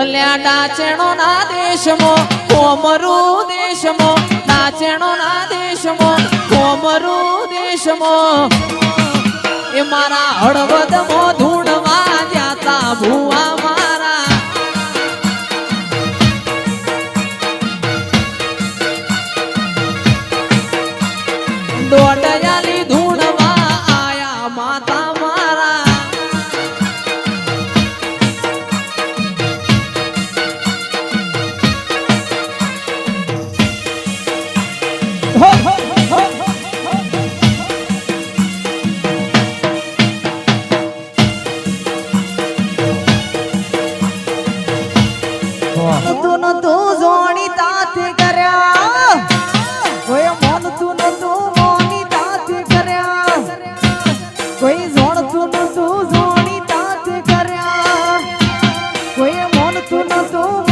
અલ્યા ડાચેણો ના દેશમાં દેશમો દેશમાં ડાચેણો ના દેશમો, કોમરું દેશમો. એ મારા હળવદમાં ધૂણવા જાતા ભુવા મારા. દોડયાલી ધૂણવા આયા માતા તું તું જોણી તાથી કર્યા. કોઈ મન તું તું મોની તાથી કર્યા. કોઈ જોણ તું તું જોણી તાથી કર્યા. કોઈ મન તું